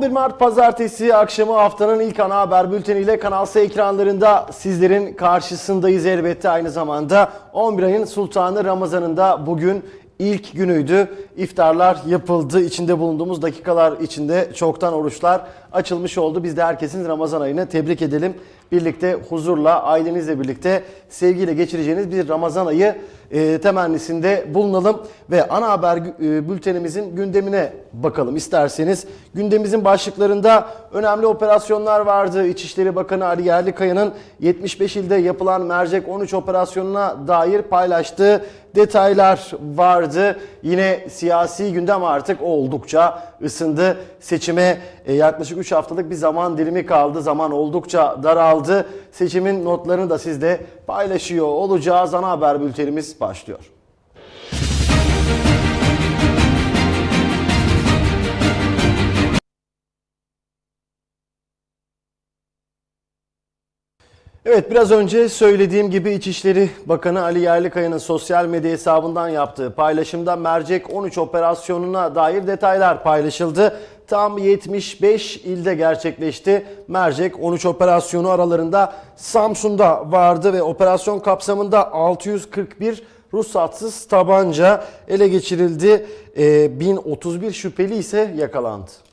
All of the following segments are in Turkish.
11 Mart Pazartesi akşamı haftanın ilk ana haber bülteniyle Kanal S ekranlarında sizlerin karşısındayız elbette. Aynı zamanda 11 ayın Sultanı Ramazan'ında bugün ilk günüydü. İftarlar yapıldı. İçinde bulunduğumuz dakikalar içinde çoktan oruçlar açılmış oldu. Biz de herkesin Ramazan ayını tebrik edelim. Birlikte huzurla, ailenizle birlikte sevgiyle geçireceğiniz bir Ramazan ayı e, temennisinde bulunalım ve ana haber e, bültenimizin gündemine bakalım isterseniz. Gündemimizin başlıklarında önemli operasyonlar vardı. İçişleri Bakanı Ali Yerlikaya'nın 75 ilde yapılan Mercek 13 operasyonuna dair paylaştığı detaylar vardı. Yine siyasi gündem artık oldukça ısındı. Seçime e, yaklaşık 3 haftalık bir zaman dilimi kaldı. Zaman oldukça daraldı. Seçimin notlarını da sizle paylaşıyor olacağız. Ana haber bültenimiz başlıyor. Evet biraz önce söylediğim gibi İçişleri Bakanı Ali Yerlikaya'nın sosyal medya hesabından yaptığı paylaşımda Mercek 13 operasyonuna dair detaylar paylaşıldı. Tam 75 ilde gerçekleşti. Mercek 13 operasyonu aralarında Samsun'da vardı ve operasyon kapsamında 641 ruhsatsız tabanca ele geçirildi. Ee, 1031 şüpheli ise yakalandı.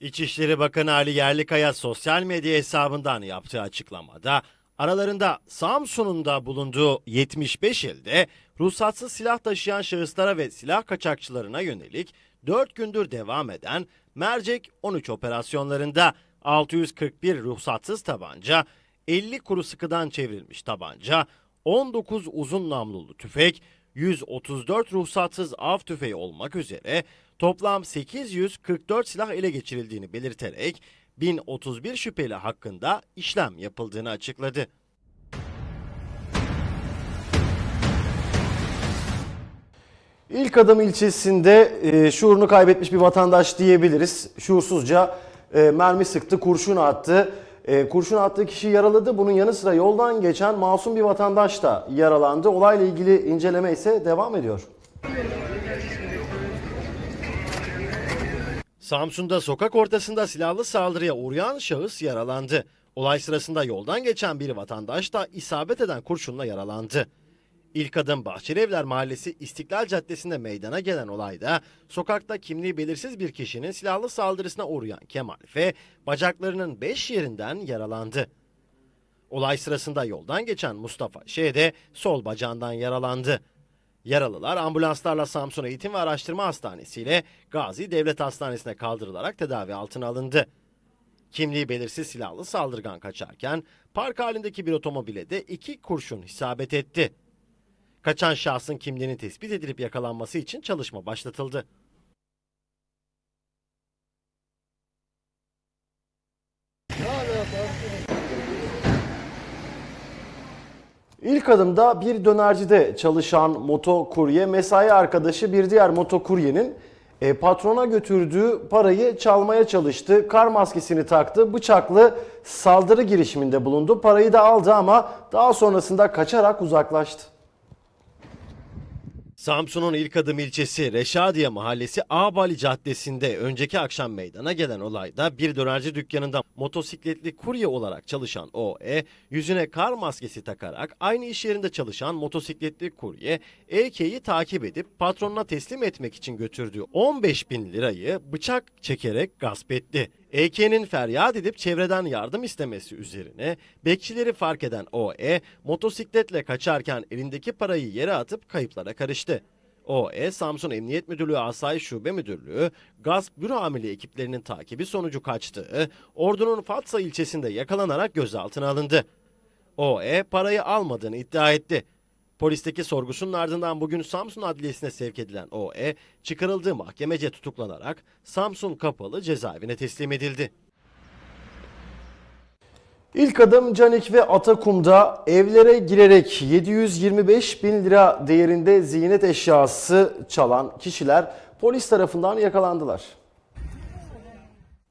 İçişleri Bakanı Ali Yerlikaya sosyal medya hesabından yaptığı açıklamada aralarında Samsun'un da bulunduğu 75 ilde ruhsatsız silah taşıyan şahıslara ve silah kaçakçılarına yönelik 4 gündür devam eden Mercek 13 operasyonlarında 641 ruhsatsız tabanca, 50 kuru sıkıdan çevrilmiş tabanca, 19 uzun namlulu tüfek, 134 ruhsatsız av tüfeği olmak üzere toplam 844 silah ele geçirildiğini belirterek 1031 şüpheli hakkında işlem yapıldığını açıkladı. İlk adım ilçesinde e, şuurunu kaybetmiş bir vatandaş diyebiliriz. Şuursuzca e, mermi sıktı, kurşun attı. E, kurşun attığı kişi yaraladı. Bunun yanı sıra yoldan geçen masum bir vatandaş da yaralandı. Olayla ilgili inceleme ise devam ediyor. Samsun'da sokak ortasında silahlı saldırıya uğrayan şahıs yaralandı. Olay sırasında yoldan geçen bir vatandaş da isabet eden kurşunla yaralandı. İlk adım Bahçelievler Mahallesi İstiklal Caddesi'nde meydana gelen olayda sokakta kimliği belirsiz bir kişinin silahlı saldırısına uğrayan Kemal F. bacaklarının 5 yerinden yaralandı. Olay sırasında yoldan geçen Mustafa Ş. de sol bacağından yaralandı. Yaralılar ambulanslarla Samsun Eğitim ve Araştırma Hastanesi ile Gazi Devlet Hastanesi'ne kaldırılarak tedavi altına alındı. Kimliği belirsiz silahlı saldırgan kaçarken park halindeki bir otomobile de iki kurşun isabet etti. Kaçan şahsın kimliğinin tespit edilip yakalanması için çalışma başlatıldı. İlk adımda bir dönercide çalışan motokurye mesai arkadaşı bir diğer motokuryenin e, patrona götürdüğü parayı çalmaya çalıştı. Kar maskesini taktı. Bıçaklı saldırı girişiminde bulundu. Parayı da aldı ama daha sonrasında kaçarak uzaklaştı. Samsun'un ilk adım ilçesi Reşadiye Mahallesi Ağbali Caddesi'nde önceki akşam meydana gelen olayda bir dönerci dükkanında motosikletli kurye olarak çalışan OE yüzüne kar maskesi takarak aynı iş yerinde çalışan motosikletli kurye EK'yi takip edip patronuna teslim etmek için götürdüğü 15 bin lirayı bıçak çekerek gasp etti. EK'nin feryat edip çevreden yardım istemesi üzerine bekçileri fark eden OE motosikletle kaçarken elindeki parayı yere atıp kayıplara karıştı. OE Samsun Emniyet Müdürlüğü Asayiş Şube Müdürlüğü gasp büro amiri ekiplerinin takibi sonucu kaçtığı Ordu'nun Fatsa ilçesinde yakalanarak gözaltına alındı. OE parayı almadığını iddia etti. Polisteki sorgusunun ardından bugün Samsun Adliyesi'ne sevk edilen OE, çıkarıldığı mahkemece tutuklanarak Samsun Kapalı cezaevine teslim edildi. İlk adım Canik ve Atakum'da evlere girerek 725 bin lira değerinde ziynet eşyası çalan kişiler polis tarafından yakalandılar.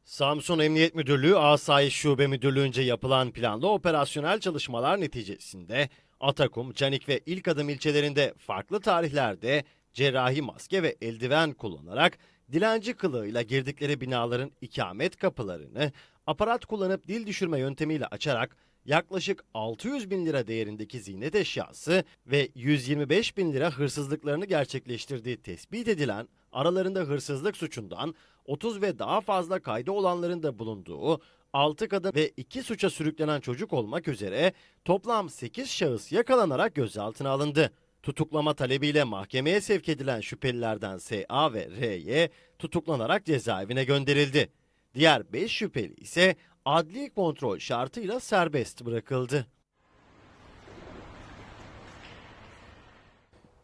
Samsun Emniyet Müdürlüğü Asayiş Şube Müdürlüğü'nce yapılan planlı operasyonel çalışmalar neticesinde Atakum, Canik ve İlk Adım ilçelerinde farklı tarihlerde cerrahi maske ve eldiven kullanarak dilenci kılığıyla girdikleri binaların ikamet kapılarını aparat kullanıp dil düşürme yöntemiyle açarak yaklaşık 600 bin lira değerindeki ziynet eşyası ve 125 bin lira hırsızlıklarını gerçekleştirdiği tespit edilen aralarında hırsızlık suçundan 30 ve daha fazla kaydı olanların da bulunduğu 6 kadın ve 2 suça sürüklenen çocuk olmak üzere toplam 8 şahıs yakalanarak gözaltına alındı. Tutuklama talebiyle mahkemeye sevk edilen şüphelilerden SA ve RY tutuklanarak cezaevine gönderildi. Diğer 5 şüpheli ise adli kontrol şartıyla serbest bırakıldı.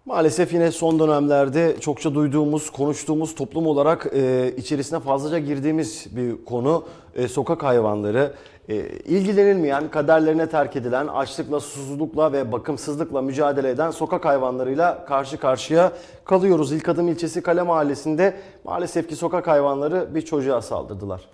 Maalesef yine son dönemlerde çokça duyduğumuz, konuştuğumuz toplum olarak e, içerisine fazlaca girdiğimiz bir konu e, sokak hayvanları. E, ilgilenilmeyen, kaderlerine terk edilen, açlıkla, susuzlukla ve bakımsızlıkla mücadele eden sokak hayvanlarıyla karşı karşıya kalıyoruz. İlk Adım ilçesi Kale Mahallesi'nde maalesef ki sokak hayvanları bir çocuğa saldırdılar.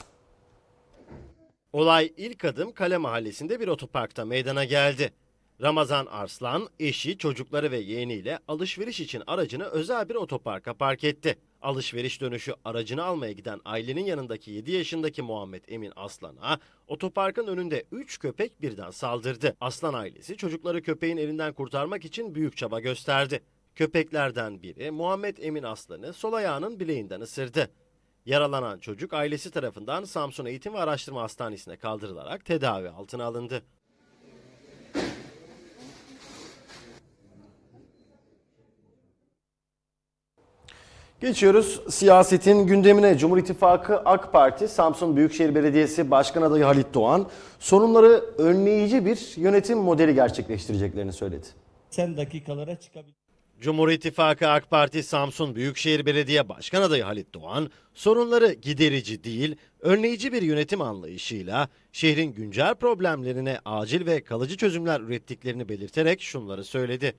Olay ilk adım Kale Mahallesi'nde bir otoparkta meydana geldi. Ramazan Arslan, eşi, çocukları ve yeğeniyle alışveriş için aracını özel bir otoparka park etti. Alışveriş dönüşü aracını almaya giden ailenin yanındaki 7 yaşındaki Muhammed Emin Aslan'a otoparkın önünde 3 köpek birden saldırdı. Aslan ailesi çocukları köpeğin elinden kurtarmak için büyük çaba gösterdi. Köpeklerden biri Muhammed Emin Aslan'ı sol ayağının bileğinden ısırdı. Yaralanan çocuk ailesi tarafından Samsun Eğitim ve Araştırma Hastanesi'ne kaldırılarak tedavi altına alındı. Geçiyoruz siyasetin gündemine. Cumhur İttifakı AK Parti, Samsun Büyükşehir Belediyesi Başkan Adayı Halit Doğan sorunları önleyici bir yönetim modeli gerçekleştireceklerini söyledi. sen dakikalara çıkabilir. Cumhur İttifakı AK Parti Samsun Büyükşehir Belediye Başkan Adayı Halit Doğan, sorunları giderici değil, önleyici bir yönetim anlayışıyla şehrin güncel problemlerine acil ve kalıcı çözümler ürettiklerini belirterek şunları söyledi.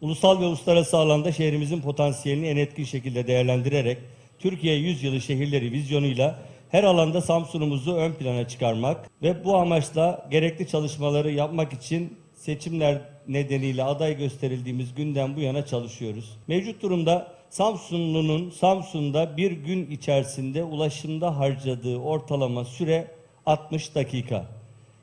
Ulusal ve uluslararası alanda şehrimizin potansiyelini en etkin şekilde değerlendirerek Türkiye Yüzyılı Şehirleri vizyonuyla her alanda Samsun'umuzu ön plana çıkarmak ve bu amaçla gerekli çalışmaları yapmak için seçimler nedeniyle aday gösterildiğimiz günden bu yana çalışıyoruz. Mevcut durumda Samsunlu'nun Samsun'da bir gün içerisinde ulaşımda harcadığı ortalama süre 60 dakika.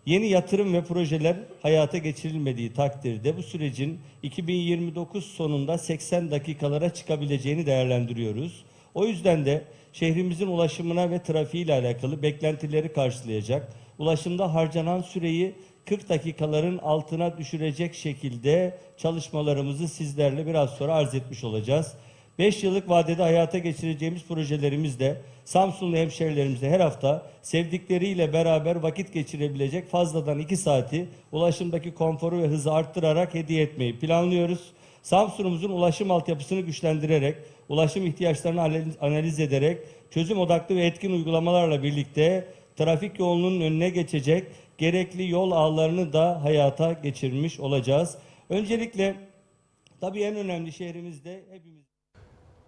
Yeni yatırım ve projeler hayata geçirilmediği takdirde bu sürecin 2029 sonunda 80 dakikalara çıkabileceğini değerlendiriyoruz. O yüzden de şehrimizin ulaşımına ve trafiğiyle alakalı beklentileri karşılayacak, ulaşımda harcanan süreyi 40 dakikaların altına düşürecek şekilde çalışmalarımızı sizlerle biraz sonra arz etmiş olacağız. 5 yıllık vadede hayata geçireceğimiz projelerimizde Samsunlu hemşehrilerimize her hafta sevdikleriyle beraber vakit geçirebilecek fazladan 2 saati ulaşımdaki konforu ve hızı arttırarak hediye etmeyi planlıyoruz. Samsun'umuzun ulaşım altyapısını güçlendirerek, ulaşım ihtiyaçlarını analiz ederek, çözüm odaklı ve etkin uygulamalarla birlikte trafik yoğunluğunun önüne geçecek gerekli yol ağlarını da hayata geçirmiş olacağız. Öncelikle tabii en önemli şehrimizde hepimiz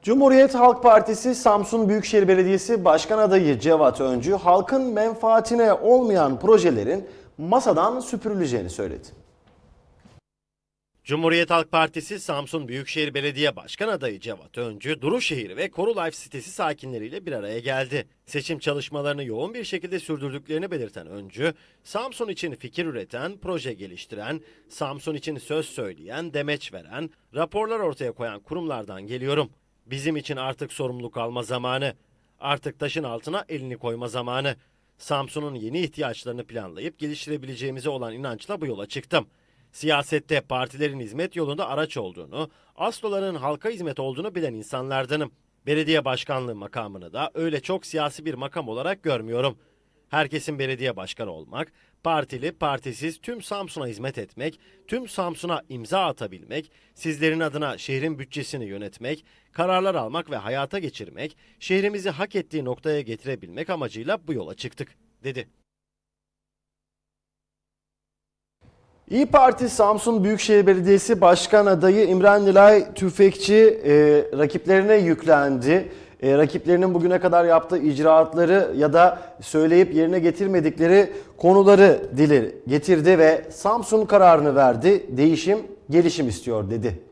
Cumhuriyet Halk Partisi Samsun Büyükşehir Belediyesi Başkan Adayı Cevat Öncü halkın menfaatine olmayan projelerin masadan süpürüleceğini söyledi. Cumhuriyet Halk Partisi Samsun Büyükşehir Belediye Başkan Adayı Cevat Öncü, Duruşehir ve Koru Life sitesi sakinleriyle bir araya geldi. Seçim çalışmalarını yoğun bir şekilde sürdürdüklerini belirten Öncü, Samsun için fikir üreten, proje geliştiren, Samsun için söz söyleyen, demeç veren, raporlar ortaya koyan kurumlardan geliyorum. Bizim için artık sorumluluk alma zamanı. Artık taşın altına elini koyma zamanı. Samsun'un yeni ihtiyaçlarını planlayıp geliştirebileceğimize olan inançla bu yola çıktım. Siyasette partilerin hizmet yolunda araç olduğunu, asloların halka hizmet olduğunu bilen insanlardanım. Belediye başkanlığı makamını da öyle çok siyasi bir makam olarak görmüyorum. Herkesin belediye başkanı olmak, partili, partisiz tüm Samsun'a hizmet etmek, tüm Samsun'a imza atabilmek, sizlerin adına şehrin bütçesini yönetmek, kararlar almak ve hayata geçirmek, şehrimizi hak ettiği noktaya getirebilmek amacıyla bu yola çıktık, dedi. İyi Parti Samsun Büyükşehir Belediyesi Başkan Adayı İmran Nilay Tüfekçi e, rakiplerine yüklendi. E, rakiplerinin bugüne kadar yaptığı icraatları ya da söyleyip yerine getirmedikleri konuları dili getirdi ve Samsun kararını verdi. Değişim, gelişim istiyor dedi.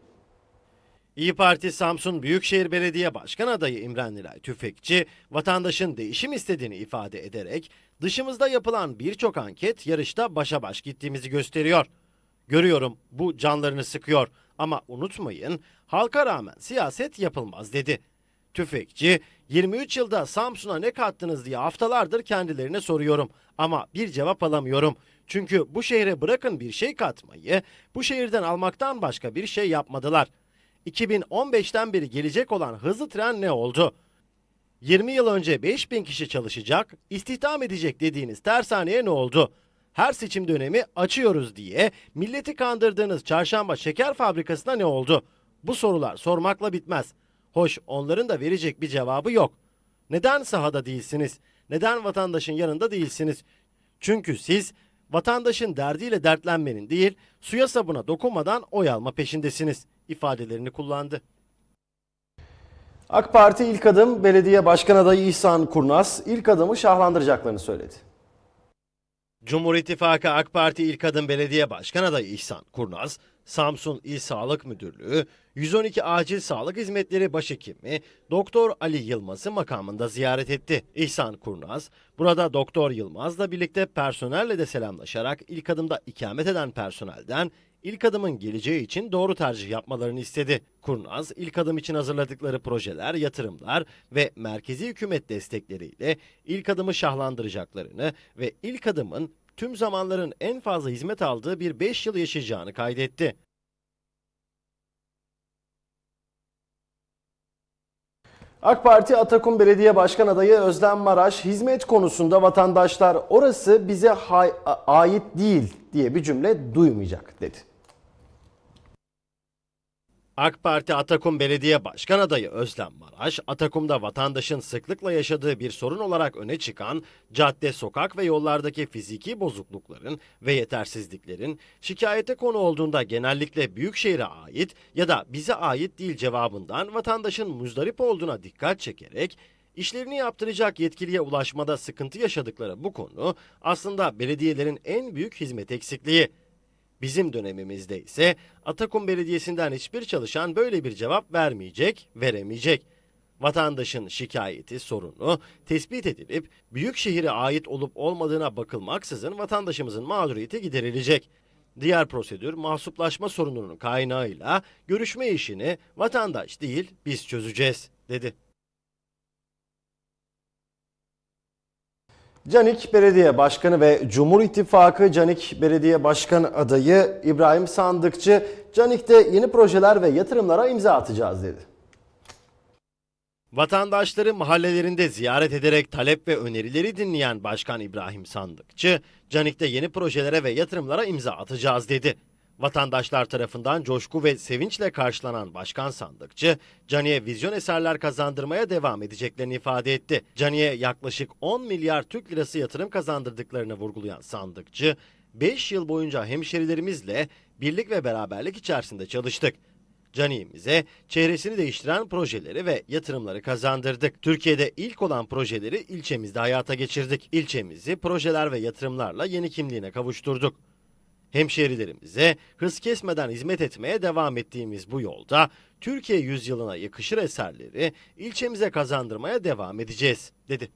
İyi Parti Samsun Büyükşehir Belediye Başkan adayı İmren Nilay Tüfekçi, vatandaşın değişim istediğini ifade ederek dışımızda yapılan birçok anket yarışta başa baş gittiğimizi gösteriyor. Görüyorum bu canlarını sıkıyor ama unutmayın halka rağmen siyaset yapılmaz dedi. Tüfekçi 23 yılda Samsun'a ne kattınız diye haftalardır kendilerine soruyorum ama bir cevap alamıyorum. Çünkü bu şehre bırakın bir şey katmayı, bu şehirden almaktan başka bir şey yapmadılar. 2015'ten beri gelecek olan hızlı tren ne oldu? 20 yıl önce 5000 kişi çalışacak, istihdam edecek dediğiniz tersaneye ne oldu? Her seçim dönemi açıyoruz diye milleti kandırdığınız çarşamba şeker fabrikasına ne oldu? Bu sorular sormakla bitmez. Hoş onların da verecek bir cevabı yok. Neden sahada değilsiniz? Neden vatandaşın yanında değilsiniz? Çünkü siz vatandaşın derdiyle dertlenmenin değil, suya sabuna dokunmadan oy alma peşindesiniz ifadelerini kullandı. AK Parti ilk adım belediye başkan adayı İhsan Kurnaz ilk adımı şahlandıracaklarını söyledi. Cumhur İttifakı AK Parti İlk Adım Belediye Başkan Adayı İhsan Kurnaz, Samsun İl Sağlık Müdürlüğü, 112 Acil Sağlık Hizmetleri Başhekimi Doktor Ali Yılmaz'ı makamında ziyaret etti. İhsan Kurnaz, burada Doktor Yılmaz'la birlikte personelle de selamlaşarak ilk adımda ikamet eden personelden ilk adımın geleceği için doğru tercih yapmalarını istedi. Kurnaz, ilk adım için hazırladıkları projeler, yatırımlar ve merkezi hükümet destekleriyle ilk adımı şahlandıracaklarını ve ilk adımın tüm zamanların en fazla hizmet aldığı bir 5 yıl yaşayacağını kaydetti. AK Parti Atakum Belediye Başkan adayı Özlem Maraş hizmet konusunda vatandaşlar orası bize ait değil diye bir cümle duymayacak dedi. AK Parti Atakum Belediye Başkan Adayı Özlem Maraş, Atakum'da vatandaşın sıklıkla yaşadığı bir sorun olarak öne çıkan cadde, sokak ve yollardaki fiziki bozuklukların ve yetersizliklerin şikayete konu olduğunda genellikle büyükşehire ait ya da bize ait değil cevabından vatandaşın muzdarip olduğuna dikkat çekerek İşlerini yaptıracak yetkiliye ulaşmada sıkıntı yaşadıkları bu konu aslında belediyelerin en büyük hizmet eksikliği. Bizim dönemimizde ise Atakum Belediyesi'nden hiçbir çalışan böyle bir cevap vermeyecek, veremeyecek. Vatandaşın şikayeti, sorunu tespit edilip büyük şehire ait olup olmadığına bakılmaksızın vatandaşımızın mağduriyeti giderilecek. Diğer prosedür mahsuplaşma sorununun kaynağıyla görüşme işini vatandaş değil biz çözeceğiz dedi. Canik Belediye Başkanı ve Cumhur İttifakı Canik Belediye Başkan adayı İbrahim Sandıkçı, Canik'te yeni projeler ve yatırımlara imza atacağız dedi. Vatandaşları mahallelerinde ziyaret ederek talep ve önerileri dinleyen Başkan İbrahim Sandıkçı, Canik'te yeni projelere ve yatırımlara imza atacağız dedi. Vatandaşlar tarafından coşku ve sevinçle karşılanan Başkan Sandıkçı, Canik'e vizyon eserler kazandırmaya devam edeceklerini ifade etti. Canik'e yaklaşık 10 milyar Türk lirası yatırım kazandırdıklarını vurgulayan Sandıkçı, 5 yıl boyunca hemşerilerimizle birlik ve beraberlik içerisinde çalıştık. Caniğimize çehresini değiştiren projeleri ve yatırımları kazandırdık. Türkiye'de ilk olan projeleri ilçemizde hayata geçirdik. İlçemizi projeler ve yatırımlarla yeni kimliğine kavuşturduk. Hemşehrilerimize hız kesmeden hizmet etmeye devam ettiğimiz bu yolda Türkiye yüzyılına yakışır eserleri ilçemize kazandırmaya devam edeceğiz, dedi.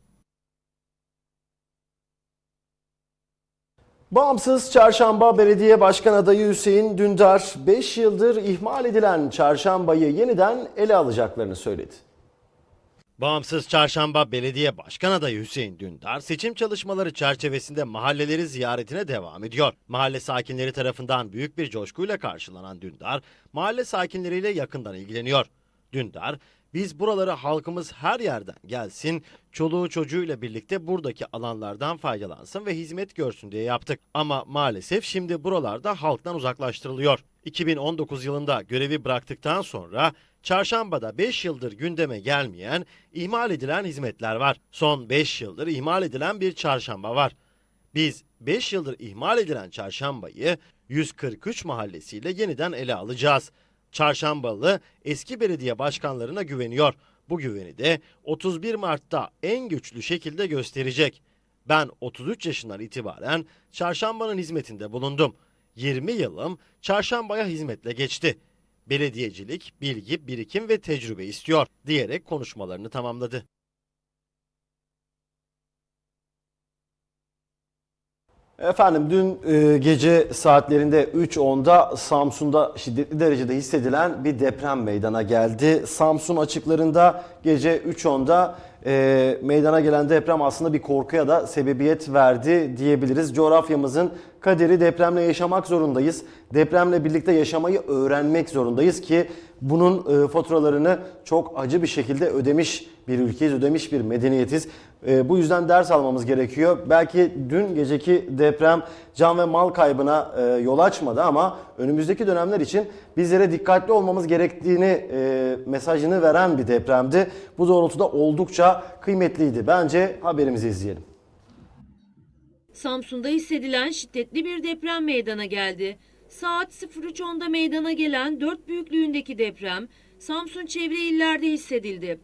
Bağımsız Çarşamba Belediye Başkan adayı Hüseyin Dündar 5 yıldır ihmal edilen çarşambayı yeniden ele alacaklarını söyledi. Bağımsız Çarşamba Belediye Başkan Adayı Hüseyin Dündar seçim çalışmaları çerçevesinde mahalleleri ziyaretine devam ediyor. Mahalle sakinleri tarafından büyük bir coşkuyla karşılanan Dündar, mahalle sakinleriyle yakından ilgileniyor. Dündar, biz buraları halkımız her yerden gelsin, çoluğu çocuğuyla birlikte buradaki alanlardan faydalansın ve hizmet görsün diye yaptık. Ama maalesef şimdi buralarda halktan uzaklaştırılıyor. 2019 yılında görevi bıraktıktan sonra Çarşamba'da 5 yıldır gündeme gelmeyen, ihmal edilen hizmetler var. Son 5 yıldır ihmal edilen bir çarşamba var. Biz 5 yıldır ihmal edilen çarşambayı 143 mahallesiyle yeniden ele alacağız. Çarşambalı eski belediye başkanlarına güveniyor. Bu güveni de 31 Mart'ta en güçlü şekilde gösterecek. Ben 33 yaşından itibaren çarşambanın hizmetinde bulundum. 20 yılım çarşambaya hizmetle geçti. Belediyecilik, bilgi, birikim ve tecrübe istiyor diyerek konuşmalarını tamamladı. Efendim dün e, gece saatlerinde 3.10'da Samsun'da şiddetli derecede hissedilen bir deprem meydana geldi. Samsun açıklarında gece 3.10'da e, meydana gelen deprem aslında bir korkuya da sebebiyet verdi diyebiliriz. Coğrafyamızın kaderi depremle yaşamak zorundayız. Depremle birlikte yaşamayı öğrenmek zorundayız ki bunun e, faturalarını çok acı bir şekilde ödemiş bir ülkeyiz, ödemiş bir medeniyetiz. E, bu yüzden ders almamız gerekiyor. Belki dün geceki deprem can ve mal kaybına e, yol açmadı ama önümüzdeki dönemler için bizlere dikkatli olmamız gerektiğini e, mesajını veren bir depremdi. Bu doğrultuda oldukça kıymetliydi. Bence haberimizi izleyelim. Samsun'da hissedilen şiddetli bir deprem meydana geldi. Saat 03.10'da meydana gelen 4 büyüklüğündeki deprem Samsun çevre illerde hissedildi.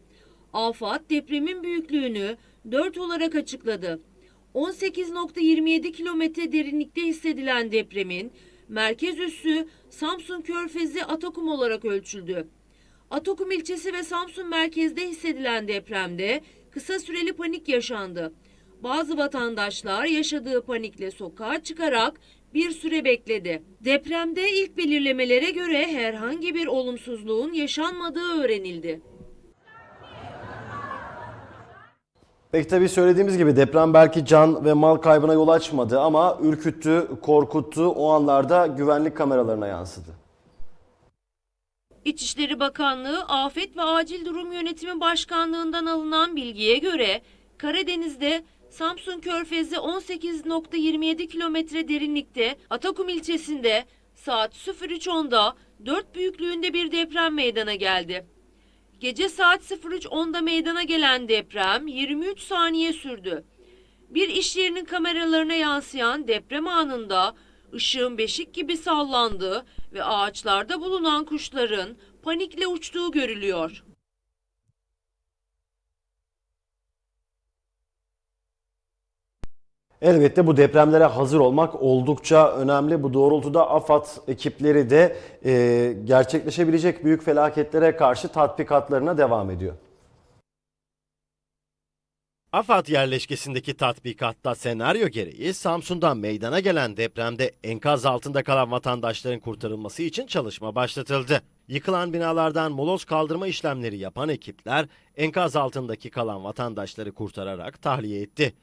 AFAD depremin büyüklüğünü 4 olarak açıkladı. 18.27 kilometre derinlikte hissedilen depremin merkez üssü Samsun Körfezi Atakum olarak ölçüldü. Atakum ilçesi ve Samsun merkezde hissedilen depremde kısa süreli panik yaşandı. Bazı vatandaşlar yaşadığı panikle sokağa çıkarak bir süre bekledi. Depremde ilk belirlemelere göre herhangi bir olumsuzluğun yaşanmadığı öğrenildi. Peki tabii söylediğimiz gibi deprem belki can ve mal kaybına yol açmadı ama ürküttü, korkuttu. O anlarda güvenlik kameralarına yansıdı. İçişleri Bakanlığı Afet ve Acil Durum Yönetimi Başkanlığından alınan bilgiye göre Karadeniz'de Samsun Körfezi 18.27 kilometre derinlikte Atakum ilçesinde saat 03.10'da 4 büyüklüğünde bir deprem meydana geldi. Gece saat 03.10'da meydana gelen deprem 23 saniye sürdü. Bir iş yerinin kameralarına yansıyan deprem anında ışığın beşik gibi sallandığı ve ağaçlarda bulunan kuşların panikle uçtuğu görülüyor. Elbette bu depremlere hazır olmak oldukça önemli. Bu doğrultuda AFAD ekipleri de e, gerçekleşebilecek büyük felaketlere karşı tatbikatlarına devam ediyor. AFAD yerleşkesindeki tatbikatta senaryo gereği Samsun'dan meydana gelen depremde enkaz altında kalan vatandaşların kurtarılması için çalışma başlatıldı. Yıkılan binalardan moloz kaldırma işlemleri yapan ekipler enkaz altındaki kalan vatandaşları kurtararak tahliye etti.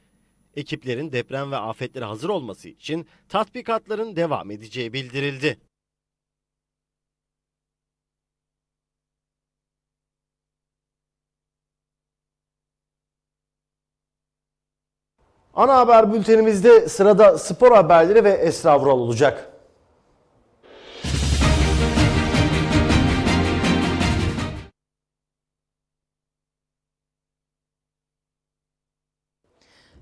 Ekiplerin deprem ve afetlere hazır olması için tatbikatların devam edeceği bildirildi. Ana haber bültenimizde sırada spor haberleri ve Esra Vural olacak.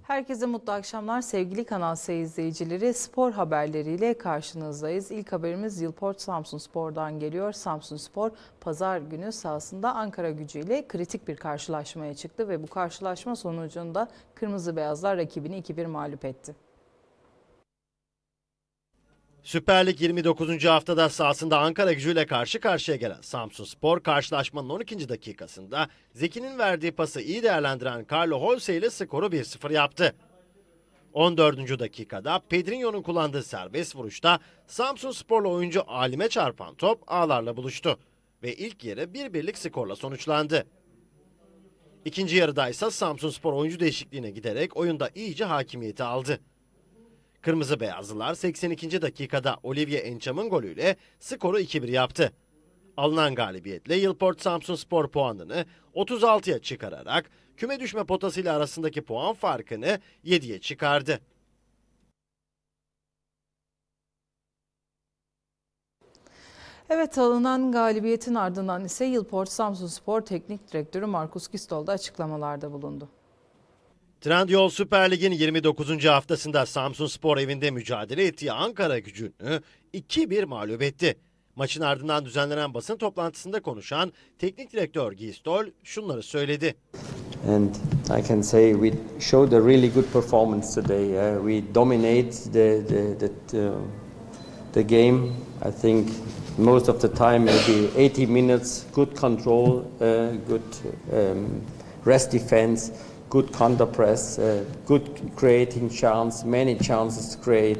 Herkese mutlu akşamlar sevgili Kanal S izleyicileri. Spor haberleriyle karşınızdayız. İlk haberimiz Yılport Samsun Spor'dan geliyor. Samsun Spor pazar günü sahasında Ankara gücüyle kritik bir karşılaşmaya çıktı ve bu karşılaşma sonucunda Kırmızı Beyazlar rakibini 2-1 mağlup etti. Süper Lig 29. haftada sahasında Ankara gücüyle karşı karşıya gelen Samsun Spor karşılaşmanın 12. dakikasında Zeki'nin verdiği pası iyi değerlendiren Carlo Holse ile skoru 1-0 yaptı. 14. dakikada Pedrinho'nun kullandığı serbest vuruşta Samsun Sporlu oyuncu Alim'e çarpan top ağlarla buluştu ve ilk yarı bir birlik skorla sonuçlandı. İkinci yarıda ise Samsun Spor oyuncu değişikliğine giderek oyunda iyice hakimiyeti aldı. Kırmızı Beyazlılar 82. dakikada Olivier Encham'ın golüyle skoru 2-1 yaptı. Alınan galibiyetle Yılport Samsun Spor puanını 36'ya çıkararak küme düşme potasıyla arasındaki puan farkını 7'ye çıkardı. Evet alınan galibiyetin ardından ise Yılport Samsun Spor Teknik Direktörü Markus Gistol da açıklamalarda bulundu. Trendyol Süper Lig'in 29. haftasında Samsun Spor evinde mücadele ettiği Ankara gücünü 2-1 mağlup etti. Maçın ardından düzenlenen basın toplantısında konuşan teknik direktör Gistol şunları söyledi. And I can say we showed a really good performance today. Uh, we dominate the the the, the, game. I think most of the time maybe 80 minutes, good control, uh, good um, rest defense, good counter press, uh, good creating chance, many chances to create.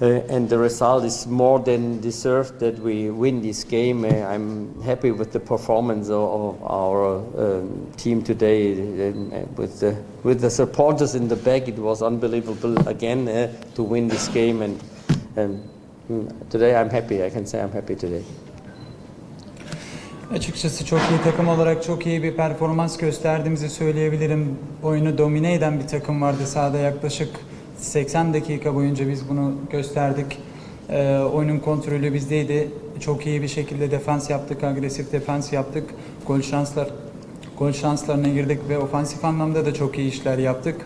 Uh, and the result is more than deserved that we win this game. Uh, I'm happy with the performance of, of our um, team today. Uh, with the with the supporters in the back, it was unbelievable again uh, to win this game. And mm, today I'm happy. I can say I'm happy today. Açıkçası çok iyi takım olarak çok iyi bir performans gösterdiğimizi söyleyebilirim. Oyunu domine eden bir takım vardı sahada yaklaşık 80 dakika boyunca biz bunu gösterdik. Ee, oyunun kontrolü bizdeydi. Çok iyi bir şekilde defans yaptık, agresif defans yaptık. Gol şanslar gol şanslarına girdik ve ofansif anlamda da çok iyi işler yaptık.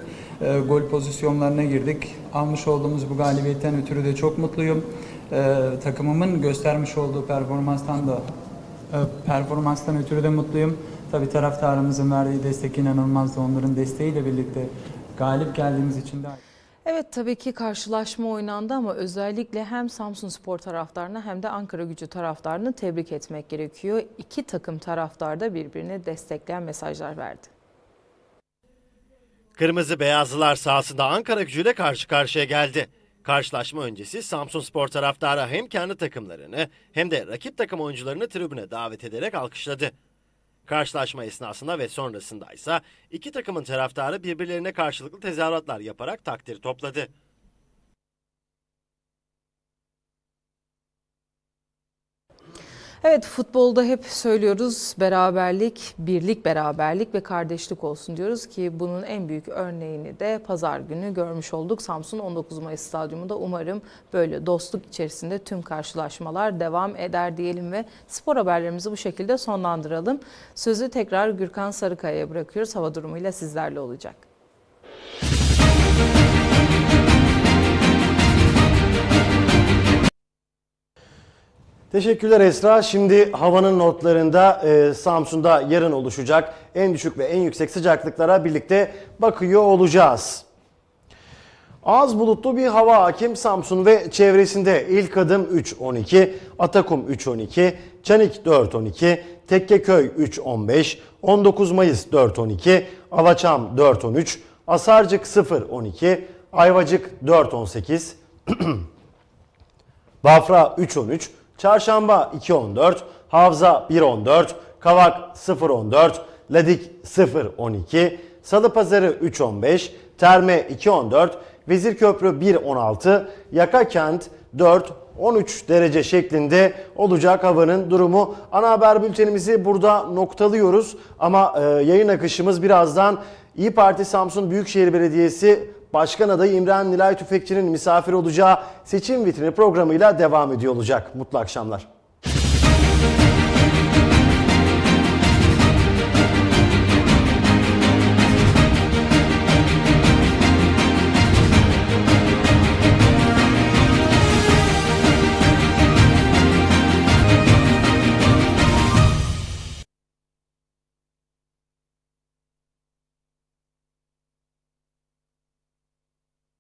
Ee, gol pozisyonlarına girdik. Almış olduğumuz bu galibiyetten ötürü de çok mutluyum. Ee, takımımın göstermiş olduğu performanstan da e, performanstan ötürü de mutluyum. Tabii taraftarımızın verdiği destek inanılmazdı. Onların desteğiyle birlikte galip geldiğimiz için de Evet tabii ki karşılaşma oynandı ama özellikle hem Samsun Spor taraftarını hem de Ankara Gücü taraftarını tebrik etmek gerekiyor. İki takım taraftar da birbirini destekleyen mesajlar verdi. Kırmızı Beyazlılar sahasında Ankara gücüyle karşı karşıya geldi. Karşılaşma öncesi Samsun Spor taraftarı hem kendi takımlarını hem de rakip takım oyuncularını tribüne davet ederek alkışladı. Karşılaşma esnasında ve sonrasında ise iki takımın taraftarı birbirlerine karşılıklı tezahüratlar yaparak takdir topladı. Evet futbolda hep söylüyoruz beraberlik, birlik beraberlik ve kardeşlik olsun diyoruz ki bunun en büyük örneğini de pazar günü görmüş olduk. Samsun 19 Mayıs Stadyumunda umarım böyle dostluk içerisinde tüm karşılaşmalar devam eder diyelim ve spor haberlerimizi bu şekilde sonlandıralım. Sözü tekrar Gürkan Sarıkaya'ya bırakıyoruz. Hava durumuyla sizlerle olacak. Teşekkürler Esra. Şimdi havanın notlarında e, Samsun'da yarın oluşacak en düşük ve en yüksek sıcaklıklara birlikte bakıyor olacağız. Az bulutlu bir hava hakim Samsun ve çevresinde ilk adım 3.12, Atakum 3.12, Çanik 4.12, Tekkeköy 3.15, 19 Mayıs 4.12, Alaçam 4.13, Asarcık 0.12, Ayvacık 4.18, Bafra 3.13, Çarşamba 2.14, Havza 1.14, Kavak 0.14, Ladik 0.12, Salıpazarı 3.15, Terme 2.14, Vezirköprü 1.16, Yakakent 4 13 derece şeklinde olacak havanın durumu. Ana haber bültenimizi burada noktalıyoruz ama e, yayın akışımız birazdan İyi Parti Samsun Büyükşehir Belediyesi Başkan adayı İmran Nilay Tüfekçi'nin misafir olacağı seçim vitrini programıyla devam ediyor olacak. Mutlu akşamlar.